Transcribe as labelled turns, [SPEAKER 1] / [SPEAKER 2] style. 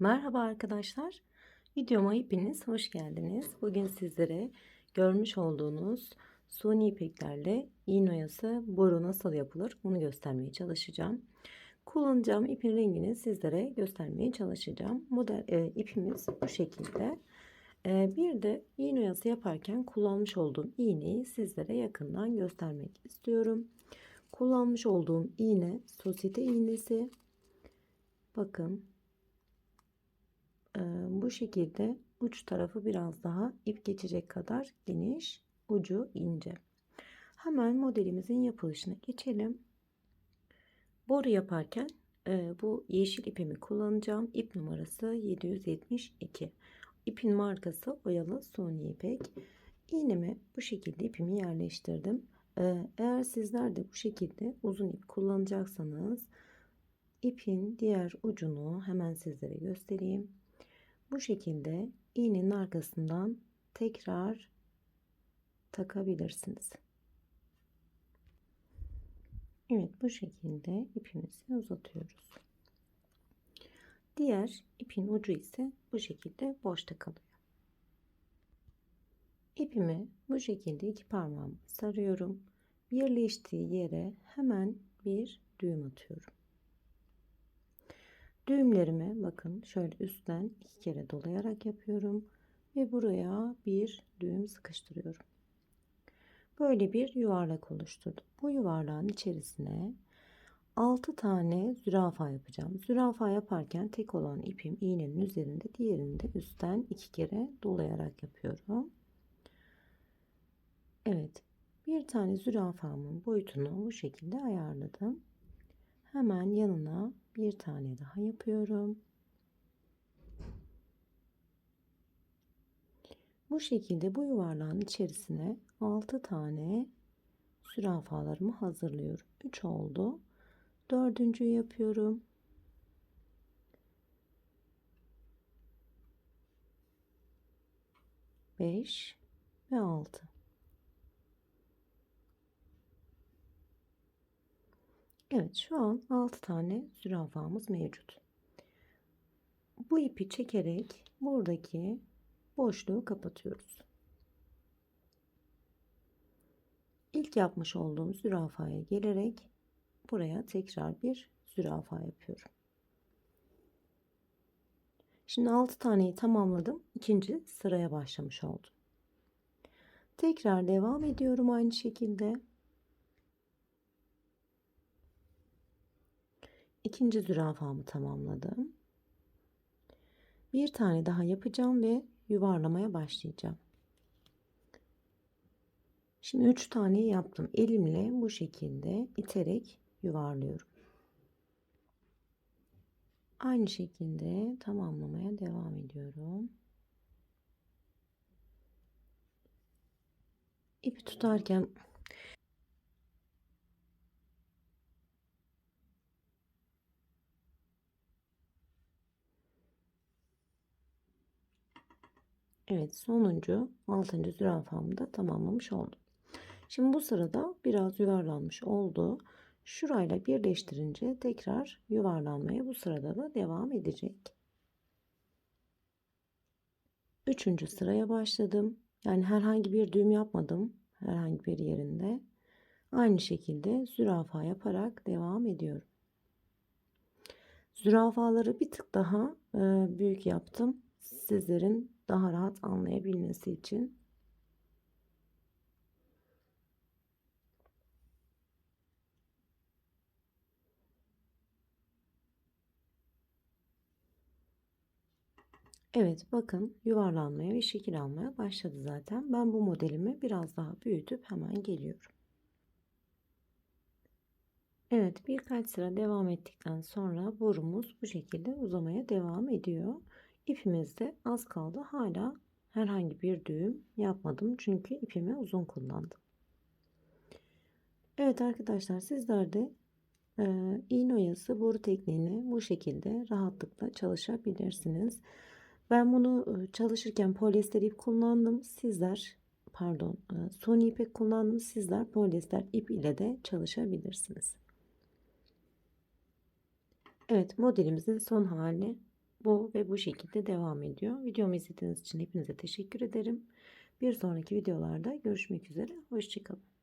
[SPEAKER 1] Merhaba arkadaşlar. Videoma hepiniz hoş geldiniz. Bugün sizlere görmüş olduğunuz suni ipeklerle iğne oyası boru nasıl yapılır onu göstermeye çalışacağım. Kullanacağım ipin rengini sizlere göstermeye çalışacağım. Model e, ipimiz bu şekilde. E, bir de iğne oyası yaparken kullanmış olduğum iğneyi sizlere yakından göstermek istiyorum. Kullanmış olduğum iğne sosyete iğnesi. Bakın bu şekilde uç tarafı biraz daha ip geçecek kadar geniş, ucu ince. Hemen modelimizin yapılışına geçelim. Boru yaparken bu yeşil ipimi kullanacağım. İp numarası 772. İpin markası oyalı suni ipek. İğnemi bu şekilde ipimi yerleştirdim. Eğer sizler de bu şekilde uzun ip kullanacaksanız ipin diğer ucunu hemen sizlere göstereyim. Bu şekilde iğnenin arkasından tekrar takabilirsiniz. Evet bu şekilde ipimizi uzatıyoruz. Diğer ipin ucu ise bu şekilde boşta kalıyor. İpimi bu şekilde iki parmağımı sarıyorum. Birleştiği yere hemen bir düğüm atıyorum. Düğümlerimi bakın şöyle üstten iki kere dolayarak yapıyorum ve buraya bir düğüm sıkıştırıyorum. Böyle bir yuvarlak oluşturdum. Bu yuvarlağın içerisine 6 tane zürafa yapacağım. Zürafa yaparken tek olan ipim iğnenin üzerinde, diğerini de üstten iki kere dolayarak yapıyorum. Evet. Bir tane zürafamın boyutunu bu şekilde ayarladım. Hemen yanına bir tane daha yapıyorum. Bu şekilde bu yuvarlağın içerisine 6 tane zürafalarımı hazırlıyorum. 3 oldu. Dördüncüyü yapıyorum. Beş ve altı. Evet şu an 6 tane zürafamız mevcut. Bu ipi çekerek buradaki boşluğu kapatıyoruz. İlk yapmış olduğum zürafaya gelerek buraya tekrar bir zürafa yapıyorum. Şimdi 6 taneyi tamamladım. İkinci sıraya başlamış oldum. Tekrar devam ediyorum aynı şekilde. İkinci zürafamı tamamladım. Bir tane daha yapacağım ve yuvarlamaya başlayacağım. Şimdi üç tane yaptım. Elimle bu şekilde iterek yuvarlıyorum. Aynı şekilde tamamlamaya devam ediyorum. İpi tutarken Evet sonuncu 6. zürafamı da tamamlamış oldum. Şimdi bu sırada biraz yuvarlanmış oldu. Şurayla birleştirince tekrar yuvarlanmaya bu sırada da devam edecek. Üçüncü sıraya başladım. Yani herhangi bir düğüm yapmadım. Herhangi bir yerinde. Aynı şekilde zürafa yaparak devam ediyorum. Zürafaları bir tık daha büyük yaptım. Sizlerin daha rahat anlayabilmesi için. Evet bakın yuvarlanmaya ve şekil almaya başladı zaten. Ben bu modelimi biraz daha büyütüp hemen geliyorum. Evet birkaç sıra devam ettikten sonra borumuz bu şekilde uzamaya devam ediyor. İpimizde az kaldı. Hala herhangi bir düğüm yapmadım. Çünkü ipimi uzun kullandım. Evet arkadaşlar sizler de e, iğne oyası boru tekniğini bu şekilde rahatlıkla çalışabilirsiniz. Ben bunu e, çalışırken polyester ip kullandım. Sizler pardon e, suni ipek kullandım. Sizler polyester ip ile de çalışabilirsiniz. Evet modelimizin son hali bu ve bu şekilde devam ediyor. Videomu izlediğiniz için hepinize teşekkür ederim. Bir sonraki videolarda görüşmek üzere. Hoşçakalın.